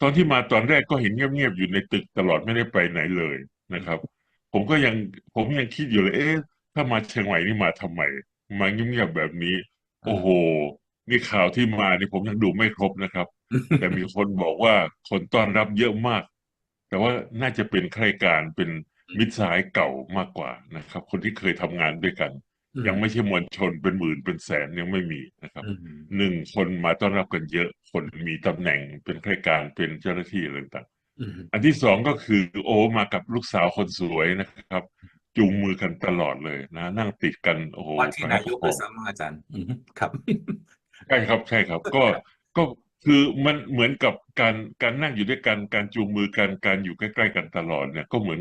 ตอนที่มาตอนแรกก็เห็นเงียบๆอยู่ในตึกตลอดไม่ได้ไปไหนเลยนะครับ ผมก็ยังผมยังคิดอยู่เลย เอ๊ะถ้ามาเชียงใหม่นี่มาทำไมมาเงียบๆแบบนี้ โอ้โหนี่ข่าวที่มานี่ผมยังดูไม่ครบนะครับ แต่มีคนบอกว่าคนต้อนรับเยอะมาก แต่ว่าน่าจะเป็นข้าราชการเป็นมิตรสหายเก่ามากกว่านะครับ คนที่เคยทำงานด้วยกัน ยังไม่ใช่มวลชนเป็นหมื่นเป็นแสนยังไม่มีนะครับอืมหนึ่งคนมาต้อนรับกันเยอะ คนมีตำแหน่งเป็นข้าราชการเป็นเจ้าหน้าที่อะไรต่างอืมๆอันที่สองก็คือโอ้มากับลูกสาวคนสวยนะครับ จูงมือกันตลอดเลยนะ นั่งติดกันโอ้โหว่าที่นายกโอ้ด้วยโหซ้ำอาจารย์อืมครับใช่ครับใช่ครับ ก็ก็คือมันเหมือนกับการการนั่งอยู่ด้วยกันการจูงมือกันการอยู่ใกล้ๆกันตลอดเนี่ย ก็เหมือน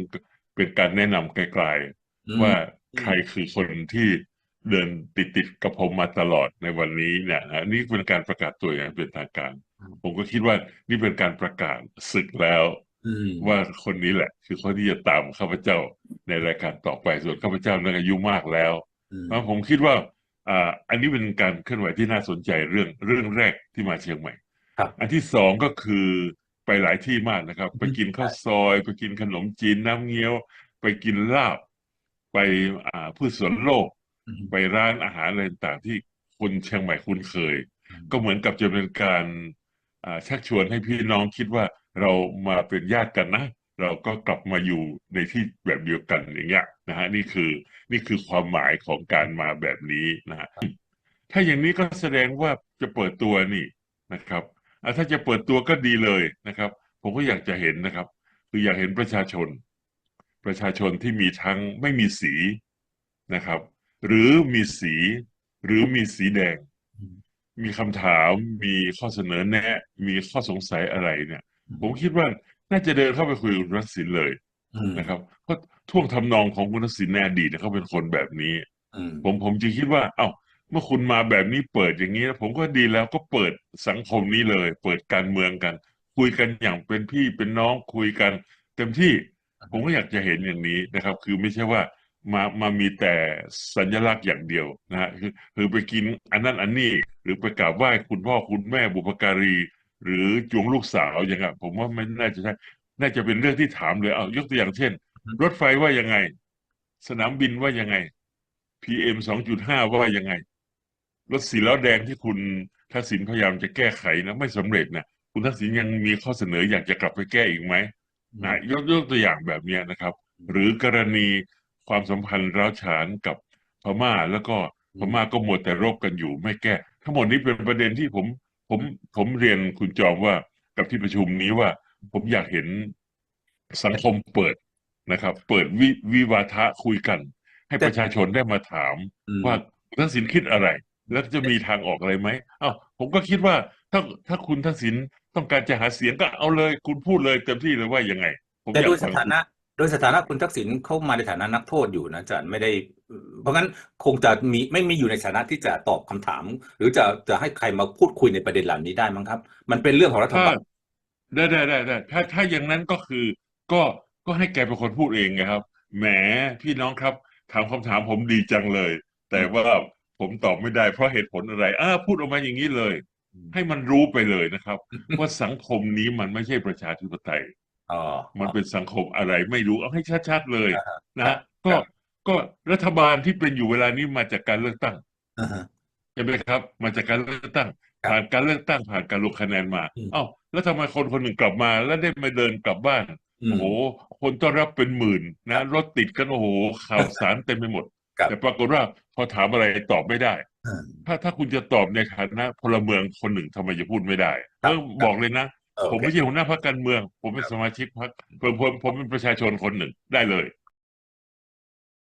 เป็นการแนะนำไกลๆว่าใครคือคนที่ เดินติดติดๆกับผมมาตลอดในวันนี้เนี่ยนะนี่เป็นการประกาศตัวอย่างเป็นทางการ ผมก็คิดว่านี่เป็นการประกาศศึกแล้วอืมว่าคนนี้แหละ คือคนที่จะตามข้าพเจ้าในรายการต่อไปส่วนข้าพเจ้านั้นอายุมากแล้วอืมเพราะผมคิดว่าอ่าอันนี้เป็นการเคลื่อนไหวที่น่าสนใจเรื่องเรื่องแรกที่มาเชียงใหม่ครับอันที่สองก็คือไปหลายที่มากนะครับ ไปกินข้าวซอย ไปกินขนมจีนน้ำเงี้ยว ไปกินลาบ ไปอ่าพืชสวนโลกอืม ไปร้านอาหารอะไรต่างๆที่คนเชียงใหม่คุ้นเคยอืมก็เหมือนกับจะเป็นการอ่าชักชวนให้พี่น้องคิดว่าเรามาเป็นญาติกันนะ เราก็กลับมาอยู่ในที่แบบเดียวกันอย่างเงี้ยนะฮะนี่คือนี่คือความหมายของการมาแบบนี้นะฮะถ้าอย่างนี้ก็แสดงว่าจะเปิดตัวนี่นะครับอะถ้าจะเปิดตัวก็ดีเลยนะครับ ผมก็อยากจะเห็นนะครับ คืออยากเห็นประชาชน ประชาชนที่มีทั้งไม่มีสีนะครับ หรือมีสี หรือมีสีแดงอืมมีคำถาม มีข้อเสนอแนะ มีข้อสงสัยอะไรเนี่ย ผมคิดว่าน่าจะเดินเข้าไปคุยกับคุณทักษิณเลยอืมนะครับเพราะท่วงทำนองของคุณทักษิณในอดีตเนี่ยเขาเป็นคนแบบนี้อืมผมผมจึงคิดว่า เอ้า เมื่อคุณมาแบบนี้เปิดอย่างนี้นะผมก็ดีแล้วก็เปิดสังคมนี้เลย เปิดการเมืองกัน คุยกันอย่างเป็นพี่เป็นน้องคุยกัน เต็มที่ผมก็อยากจะเห็นอย่างนี้นะครับ คือไม่ใช่ว่า มามามีแต่สัญลักษณ์อย่างเดียวนะฮะคือคือไปกินอันนั้นอันนี้ หรือไปกราบไหว้คุณพ่อคุณแม่บุพการี หรือจูงลูกสาวอย่างเงี้ยผมว่าไม่น่าจะใช่น่าจะเป็นเรื่องที่ถามเลยเอายกตัวอย่างเช่น รถไฟว่ายังไง สนามบินว่ายังไง PM สองจุดห้าว่ายังไง รถสีล้อแดงที่คุณทักษิณพยายามจะแก้ไขนะไม่สำเร็จนะคุณทักษิณยังมีข้อเสนออยากจะกลับไปแก้อีกไหมนะยกยกตัวอย่างแบบเนี้ยนะครับ หรือกรณี ความสัมพันธ์ร้าวฉานกับพม่า แล้วก็พม่าก็หมดแต่รบกันอยู่ไม่แก้ ทั้งหมดนี้เป็นประเด็นที่ผมผมผมเรียนคุณจอมว่ากับที่ประชุมนี้ว่า ผมอยากเห็นสังคมเปิดนะครับ เปิดวิวิวาทะคุยกัน ให้ประชาชนได้มาถามอืมว่าคุณทักษิณคิดอะไร แล้วจะมีทางออกอะไรไหมเอ้าผมก็คิดว่าถ้าถ้าคุณทักษิณต้องการจะหาเสียงก็เอาเลย คุณพูดเลยเต็มที่เลยว่ายังไงผมแต่อยากโดยสฟังถาคุณนะ โดยสถานะคุณทักษิณเข้ามาในฐานะนักโทษอยู่นะอาจารย์ไม่ได้ เพราะงั้นคงจะมีไม่ม่อยู่ในฐานะที่จะตอบคำถาม หรือจะจะให้ใครมาพูดคุยในประเด็นเหล่านี้ได้มั้งครับ มันเป็นเรื่องของรัฐบาลได้ได้ได้ได้ถ้าถ้าอย่างนั้นก็คือ ก็ก็ให้แกเป็นคนพูดเองไงครับแหมพี่น้องครับถามคำถามผมดีจังเลย แต่ว่าผมตอบไม่ได้เพราะเหตุผลอะไรอ้าพูดออกมาอย่างนี้เลย ให้มันรู้ไปเลยนะครับ ว่าสังคมนี้มันไม่ใช่ประชาธิปไตย อ๋อ มันเป็นสังคมอะไรไม่รู้เอาให้ชัดๆเลยอ่าฮะนะฮะก็ก็รัฐบาลที่เป็นอยู่เวลานี้มาจากการเลือกตั้งอ่าฮะใช่ไหมครับ มาจากการเลือกตั้งครับผ่านการเลือกตั้งผ่านการลงคะแนนมาอืมเอ้าแล้วทำไมคนคนหนึ่งกลับมา แล้วได้มาเดินกลับบ้านอืมโอ้โหคนต้อนรับเป็นหมื่นนะรถติดกันโอ้โหข่าวสารเต็มไปหมดครับแต่ปรากฏว่าพอถามอะไรตอบไม่ได้อ่าถ้าถ้าคุณจะตอบในฐานะพลเมืองคนหนึ่งทำไมจะพูดไม่ได้ครับเออบอกเลยนะโอเค ผมไม่ใช่หัวหน้าพรรคการเมือง ผมเป็นสมาชิกพรรคผมผมผมเป็นประชาชนคนหนึ่งได้เลย